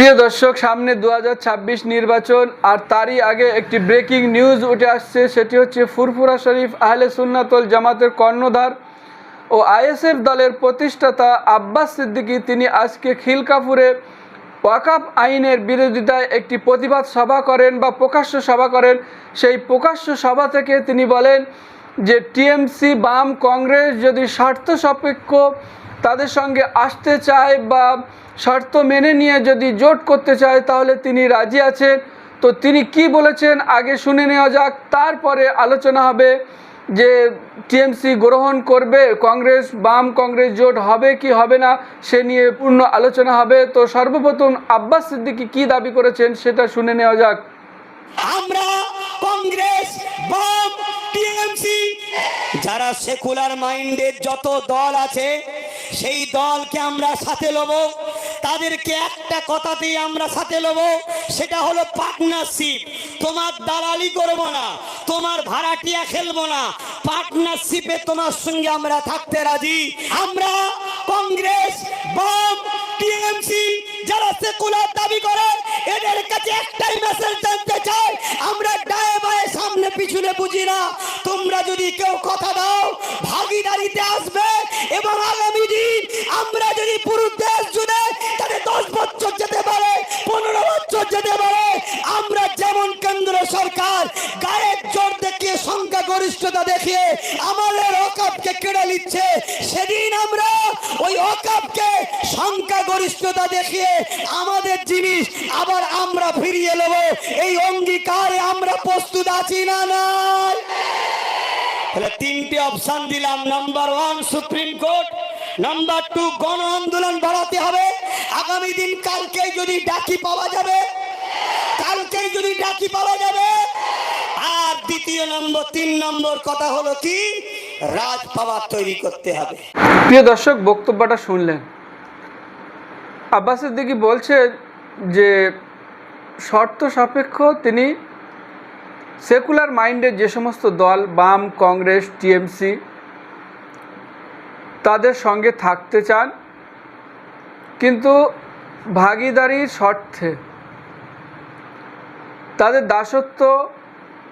প্রিয় দর্শক, সামনে দু হাজার ছাব্বিশ নির্বাচন আর তারই আগে একটি ব্রেকিং নিউজ উঠে আসছে, সেটি হচ্ছে ফুরফুরা শরীফ, আহলে সুন্নাতল জামাতের কর্ণধার ও আইএসএফ দলের প্রতিষ্ঠাতা আব্বাস সিদ্দিকী, তিনি আজকে খিলকাপুরে ওয়াকাপ আইনের বিরোধিতায় একটি প্রতিবাদ সভা করেন বা প্রকাশ্য সভা করেন। সেই প্রকাশ্য সভা থেকে তিনি বলেন যে, টিএমসি, বাম, কংগ্রেস যদি স্বার্থ সাপেক্ষ তাদের সঙ্গে আসতে চায় বা শর্ত মেনে নিয়ে যদি জোট করতে চায়, তাহলে তিনি রাজি আছেন। তো তিনি কি বলেছেন আগে শুনে নেওয়া যাক। তারপরে আলোচনা হবে যে টিএমসি গ্রহণ করবে, কংগ্রেস, বাম কংগ্রেস জোট হবে কি হবে না, সে নিয়ে পূর্ণ আলোচনা হবে। তো সর্বপ্রথম আব্বাস সিদ্দিকি কি দাবি করেছেন সেটা শুনে নেওয়া যাক। আমরা কংগ্রেস, বাম, টিএমসি, যারা সেকুলার মাইন্ডের যত দল আছে, সেই দলকে আমরা সাথে লব। তাদেরকে একটা কথাতেই আমরা সাথে লব সেটা হলো পার্টনারশিপ তোমার দালালি করব না, তোমার ভাড়াটিয়া খেলব না পার্টনারশিপে তোমার সঙ্গে আমরা থাকতে রাজি। আমরা কংগ্রেস, বাম, টিএমসি, যারা সেকুলার দাবি করে, এদের কাছে একটাই মেসেজ জানতে চাই, আমরা ডায়ে বায়ে সামনে পিছনে বুঝি না। তোমরা যদি কেউ কথা দাও, ভাগিদারিতে আসবে এবং আগামী দিন আমরা যদি পুরো সরকার গায়ের জোর দেখিয়ে সংখ্যা গরিষ্ঠতা দেখিয়ে আমাদের অকাপকে কেড়ে নিচ্ছে। সেদিন আমরা ওই অকাপকে সংখ্যা গরিষ্ঠতা দেখিয়ে আমাদের জিনিস আবার আমরা ফিরিয়ে নেব। এই অঙ্গীকারে আমরা প্রস্তুত আছি না তাহলে তিনটে অপশন দিলাম। Number one, Supreme Court. Number two গণ আন্দোলন বাড়াতে হবে। আগামী দিন কালকে যদি ডাকি পাওয়া যাবে কালকেই যদি ডাকি পাওয়া যাবে। আর দ্বিতীয় নম্বর, তিন নম্বর কথা হলো কি? রাজ পাওয়ার তৈরি করতে হবে। প্রিয় দর্শক, বক্তব্যটা শুনলেন। আব্বাস সিদ্দিকি বলছেন যে, শর্ত সাপেক্ষ তিনি সেকুলার মাইন্ডের যে সমস্ত দল, বাম, কংগ্রেস, টিএমসি, তাদের সঙ্গে থাকতে চান। কিন্তু ভাগিদারির স্বার্থে তাদের দাসত্ব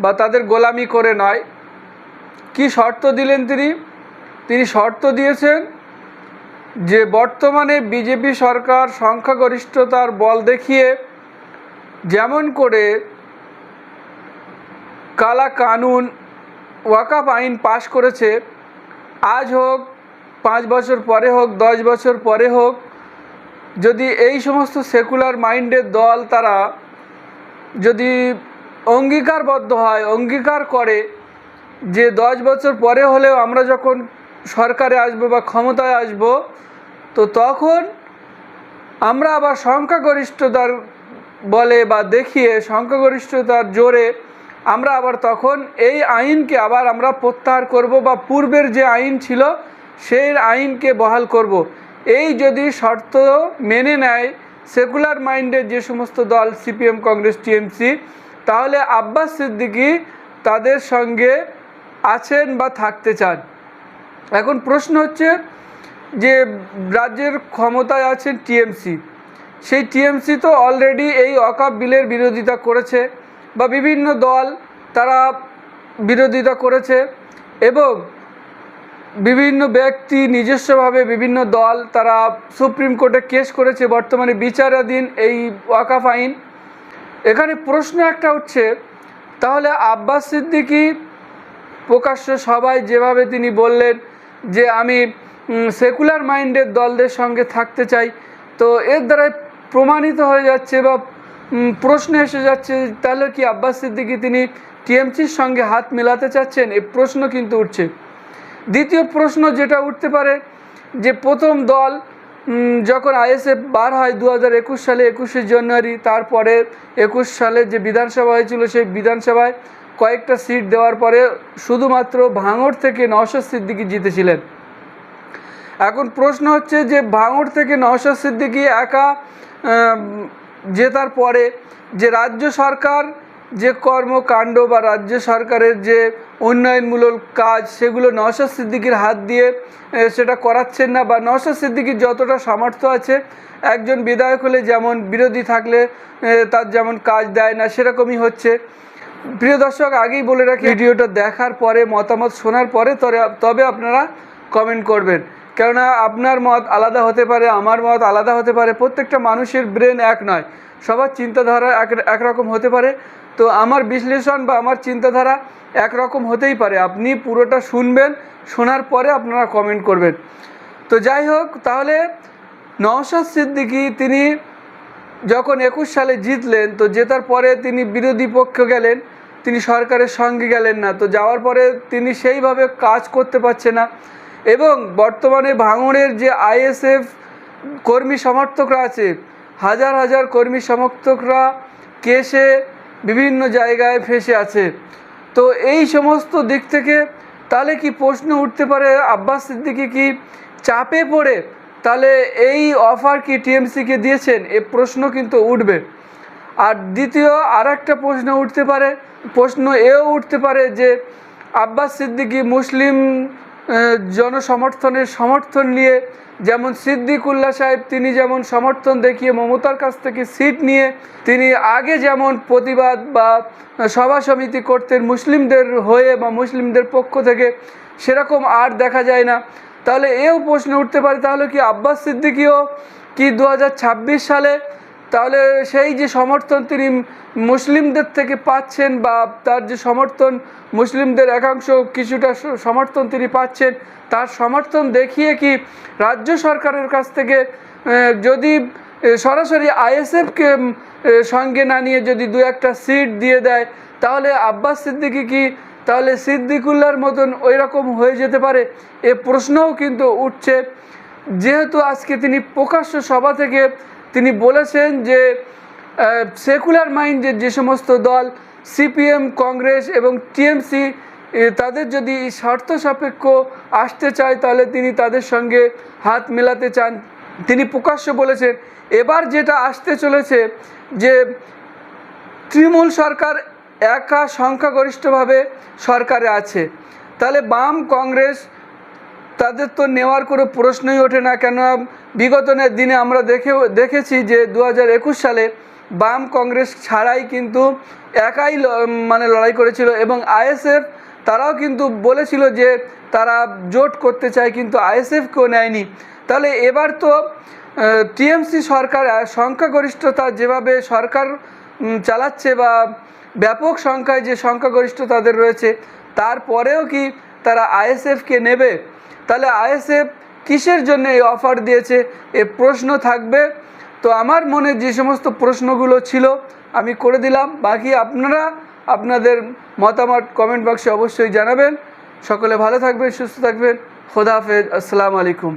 বা তাদের গোলামি করে নয়। কি শর্ত দিলেন তিনি? তিনি শর্ত দিয়েছেন যে বর্তমানে বিজেপি সরকার সংখ্যাগরিষ্ঠতার বল দেখিয়ে যেমন করে কালা কানুন ওয়াকাফ আইন পাশ করেছে, আজ হোক, পাঁচ বছর পরে হোক, দশ বছর পরে হোক, যদি এই সমস্ত সেকুলার মাইন্ডের দল তারা যদি অঙ্গীকারবদ্ধ হয়, অঙ্গীকার করে যে দশ বছর পরে হলেও আমরা যখন সরকারে আসব বা ক্ষমতায় আসব, তো তখন আমরা আবার সংখ্যাগরিষ্ঠতার বলে বা দেখিয়ে, সংখ্যাগরিষ্ঠতার জোরে আমরা আবার তখন এই আইনকে আবার আমরা প্রত্যাহার করব বা পূর্বের যে আইন ছিল, সেই আইনকে বহাল করব। এই যদি শর্ত মেনে নেয় সেকুলার মাইন্ডের যে সমস্ত দল, সিপিএম, কংগ্রেস, টিএমসি, তাহলে আব্বাস সিদ্দিকী তাদের সঙ্গে আছেন বা থাকতে চান? এখন প্রশ্ন হচ্ছে যে, রাজ্যের ক্ষমতায় আছেন টিএমসি। সেই টিএমসি তো অলরেডি এই অকাপ বিলের বিরোধিতা করেছে বা বিভিন্ন দল তারা বিরোধিতা করেছে এবং বিভিন্ন ব্যক্তি নিজস্বভাবে বিভিন্ন দল, তারা সুপ্রিম কোর্টে কেস করেছে বর্তমানে বিচারাধীন এই ওয়াকাফ আইন। এখানে প্রশ্ন একটা উঠছে তাহলে আব্বাস সিদ্দিকী প্রকাশ্য সবাই যেভাবে তিনি বললেন যে আমি সেকুলার মাইন্ডের দলদের সঙ্গে থাকতে চাই, তো এর দ্বারাই প্রমাণিত হয়ে যাচ্ছে বা প্রশ্ন এসে যাচ্ছে, তাহলে কি আব্বাস সিদ্দিকী তিনি টিএমসির সঙ্গে হাত মেলাতে চাচ্ছেন? এই প্রশ্ন কিন্তু উঠছে। দ্বিতীয় প্রশ্ন যেটা উঠতে পারে যে প্রথম দল যখন আইএসএফ বার হয় দু হাজার একুশ সালে, একুশে জানুয়ারি, তারপরে একুশ সালে যে বিধানসভা হয়েছিল, সেই বিধানসভায় কয়েকটা সিট দেওয়ার পরে শুধুমাত্র ভাঙড় থেকে নওশাদ সিদ্দিকি জিতেছিলেন। এখন প্রশ্ন হচ্ছে যে ভাঙড় থেকে নওশাদ সিদ্দিকি একা জেতার পরে যে রাজ্য সরকার কর্মকাণ্ড বা রাজ্য সরকারের যে উন্নয়নমূলক কাজ, সেগুলো নওশাদ সিদ্দিকির হাত দিয়ে সেটা করাচ্ছেন না বা নওশাদ সিদ্দিকির যতটা সামর্থ্য আছে, একজন বিধায়ক হলে যেমন বিরোধী থাকলে তার যেমন কাজ দেয় না, সেরকমই হচ্ছে। প্রিয় দর্শক, আগেই বলে রাখি, ভিডিওটা দেখার পরে, মতামত শোনার পরে তবে আপনারা কমেন্ট করবেন। কেননা আপনার মত আলাদা হতে পারে, আমার মত আলাদা হতে পারে, প্রত্যেকটা মানুষের ব্রেন এক নয়। সবার চিন্তাধারা এক, একরকম হতে পারে। তো আমার বিশ্লেষণ বা আমার চিন্তাধারা একরকম হতেই পারে। আপনি পুরোটা শুনবেন, শোনার পরে আপনারা কমেন্ট করবেন। তো যাই হোক, তাহলে নওশাদ সিদ্দিকী তিনি যখন একুশ সালে জিতলেন, তো জেতার পরে তিনি বিরোধী পক্ষ গেলেন, তিনি সরকারের সঙ্গে গেলেন না, তো যাওয়ার পরে তিনি সেইভাবে কাজ করতে পারছে না এবং বর্তমানে ভাঙড়ের যে আইএসএফ কর্মী সমর্থকরা আছে, হাজার হাজার কর্মী সমর্থকরা কেসে বিভিন্ন জায়গায় ফেসে আছে। তো এই সমস্ত দিক থেকে তাহলে কি প্রশ্ন উঠতে পারে, আব্বাস সিদ্দিকি কি চাপে পড়ে? তাহলে এই অফার কি টিএমসিকে দিয়েছেন? এ প্রশ্ন কিন্তু উঠবে। আর দ্বিতীয় আর একটা প্রশ্ন উঠতে পারে, প্রশ্ন এও উঠতে পারে যে আব্বাস সিদ্দিকী মুসলিম জনসমর্থনের সমর্থন নিয়ে, যেমন সিদ্দিকুল্লাহ সাহেব, তিনি যেমন সমর্থন দেখিয়ে মমতার কাছ থেকে সিট নিয়ে, তিনি আগে যেমন প্রতিবাদ বা সভা সমিতি করতেন মুসলিমদের হয়ে বা মুসলিমদের পক্ষ থেকে, সেরকম আর দেখা যায় না। তাহলে এও প্রশ্ন উঠতে পারে, তাহলে কি আব্বাস সিদ্দিকিও কি দু হাজার ছাব্বিশ সালে তাহলে সেই যে সমর্থন তিনি মুসলিমদের থেকে পাচ্ছেন বা তার যে সমর্থন মুসলিমদের একাংশ কিছুটা সমর্থন তিনি পাচ্ছেন, তার সমর্থন দেখিয়ে কি রাজ্য সরকারের কাছ থেকে যদি সরাসরি আইএসএফকে সঙ্গে না নিয়ে যদি দু একটা সিট দিয়ে দেয়, তাহলে আব্বাস সিদ্দিকি কি তাহলে সিদ্দিকুল্লার মতন ওই রকম হয়ে যেতে পারে? এ প্রশ্নও কিন্তু উঠছে। যেহেতু আজকে তিনি প্রকাশ্য সভা থেকে তিনি বলেছেন যে সেকুলার মাইন্ডের যে সমস্ত দল, সিপিএম, কংগ্রেস এবং টিএমসি তাদের যদি শর্ত সাপেক্ষ আসতে চায়, তাহলে তিনি তাদের সঙ্গে হাত মেলাতে চান। তিনি প্রকাশ্য বলেছেন, এবার যেটা আসতে চলেছে যে, তৃণমূল সরকার একা সংখ্যাগরিষ্ঠভাবে সরকারে আছে। তাহলে বাম কংগ্রেস তাদের তো নেওয়ার কোনো প্রশ্নই ওঠে না কেন বিগত দিনে আমরা দেখে, দেখেছি যে দু সালে বাম কংগ্রেস ছাড়াই কিন্তু একাই মানে লড়াই করেছিল এবং আইএসএফ তারাও কিন্তু বলেছিল যে তারা জোট করতে চায়, কিন্তু আইএসএফকেও নেয়নি। তাহলে এবার তো টিএমসি সরকার সংখ্যাগরিষ্ঠতা যেভাবে সরকার চালাচ্ছে বা ব্যাপক সংখ্যায় যে সংখ্যাগরিষ্ঠ তাদের রয়েছে, তারপরেও কি তারা আইএসএফকে নেবে? তাহলে আইএসএফ কিসের জন্য এই অফার দিয়েছে? এ প্রশ্ন থাকবে। তো আমার মনে যে সমস্ত প্রশ্নগুলো ছিল, আমি করে দিলাম। বাকি আপনারা আপনাদের মতামত কমেন্ট বক্সে অবশ্যই জানাবেন। সকলে ভালো থাকবেন, সুস্থ থাকবেন। খোদা হাফেজ। আসসালামু আলাইকুম।